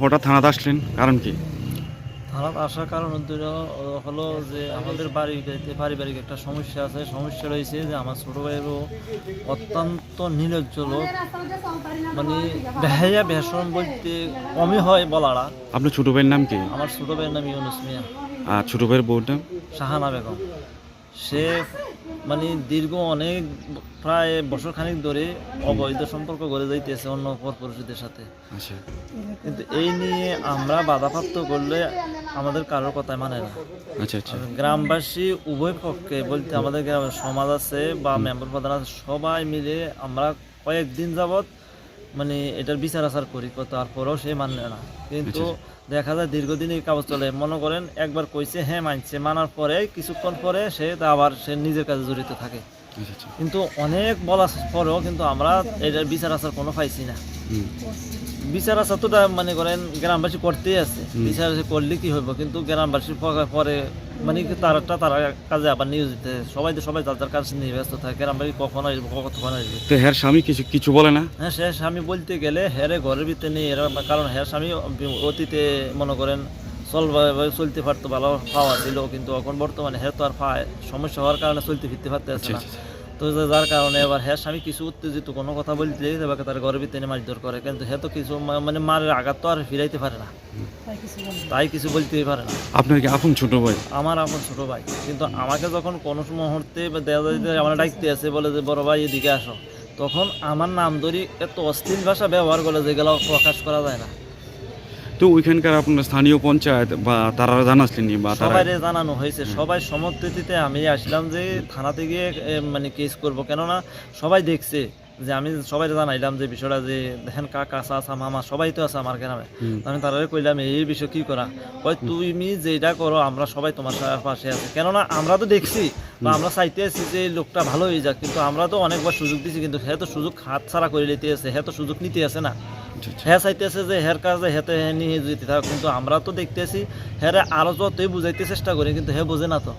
হঠাৎ থানাতে আসলেন কারণ কি? থানাত আসার কারণ হলো- যে আমাদের বাড়িতে পারিবারিক একটা সমস্যা আছে সমস্যা রয়েছে যে আমার ছোট ভাইয়েরও অত্যন্ত নির্লজ্জ লোক। মানে বেহাইয়া বেসরম বলতে কমই হয় বলারা। আপনার ছোটো ভাইয়ের নাম কি? আমার ছোট ভাইয়ের নাম ইউনুস মিয়া। আর ছোট ভাইয়ের বউর নাম? শাহানা বেগম। সে মানে দীর্ঘ অনেক প্রায় বছর খানিক ধরে অবৈধ সম্পর্ক গড়ে যাইতেছে অন্য পরপুরুষদের সাথে। আচ্ছা। কিন্তু এই নিয়ে আমরা বাধাপ্রাপ্ত করলে আমাদের কারোর কথাই মানে না। আচ্ছা আচ্ছা। গ্রামবাসী উভয় পক্ষে বলতে আমাদের গ্রামের সমাজ আছে বা মেম্বার প্রধান আছে সবাই মিলে আমরা কয়েকদিন যাবৎ মানে এটার বিচার আচার করি তারপরেও সে মানে না। কিন্তু দেখা যায় দীর্ঘদিন এই কাগজ চলে। মনে করেন একবার কইছে হ্যাঁ মানছে। মানার পরে কিছুক্ষণ পরে সে তা আবার সে নিজের কাজে জড়িত থাকে। কিন্তু অনেক বলার পরেও কিন্তু আমরা এটার বিচার আচার কোনো পাইছি না। বিচার আচার তো মনে করেন গ্রামবাসী করতেই আছে। বিচার করলে কি হইব? কিন্তু গ্রামবাসীর পরে মানে কি তারাটা তারা কাজে আবার নিয়োজিত সবাই তো সবাই যার যার কাজ নিয়ে ব্যস্ত থাকে আমরা কখন আসব কখন আসব? তো হ্যার স্বামী কিছু কিছু বলে না? হ্যাঁ সে স্বামী বলতে গেলে হেরে ঘরের ভিতরে নেই এরা কারণ হ্যাঁ স্বামী অতীতে মনে করেন চলভাবে চলতে পারতো ভালো পাওয়া ছিল কিন্তু এখন বর্তমানে হ্যাঁ তো আর সমস্যা হওয়ার কারণে চলতে ফিরতে পারতে আছে আচ্ছা না। আচ্ছা। তো যার কারণে এবার হ্যাঁ স্বামী কিছু উত্তেজিত কোনো কথা বলতে এবার তার ঘরের ভিতরে মারধর করে। কিন্তু হ্যাঁ তো কিছু মানে মারের আঘাত তো আর ফিরাইতে পারে না। তাই কিছু বলতেই পারে না। আপনার কি আপন ছোট ভাই? আমার এখন ছোট ভাই। কিন্তু আমাকে যখন কোনো মুহূর্তে বা দেওয়া যায় আমার ডাকতে আছে বলে যে বড় ভাই এদিকে আসো। তখন আমার নাম ধরি এত অশ্লীল ভাষা ব্যবহার করে যেগুলো প্রকাশ করা যায় না। তো ওইখানকার আপনার স্থানীয় পঞ্চায়েত বা তারা জানাসলেনি বা তারা সবাই জানানো হয়েছে। সবাই সমর্থিতে আমি আসলাম যে থানাতে গিয়ে মানে কেস করব। কেননা সবাই দেখছে। যে আমি সবাই জানাইলাম যে বিষয়টা যে দেখেন কাকা চাচা মামা সবাই তো আছে আমার গ্রামে। আমি তারা কইলাম এই বিষয় কি করা? ওই তুমি যেটা করো আমরা সবাই তোমার পাশে আছি। কেননা আমরা তো দেখছি বা আমরা চাইতে আছি যে এই লোকটা ভালো হয়ে যাক কিন্তু আমরা তো অনেকবার সুযোগ দিছি কিন্তু হ্যাঁ তো সুযোগ হাত ছাড়া করে নিতে আছে হ্যাঁ তো সুযোগ নিতে আছে না। আচ্ছা আচ্ছা। হ্যাঁ চাইতেছে যে হের কাজে হেতে হে নিয়ে যেতে থাক কিন্তু আমরা তো দেখতেছি হ্যাঁ আরও যতই বুঝাইতে চেষ্টা করি কিন্তু হ্যাঁ বোঝে না তো।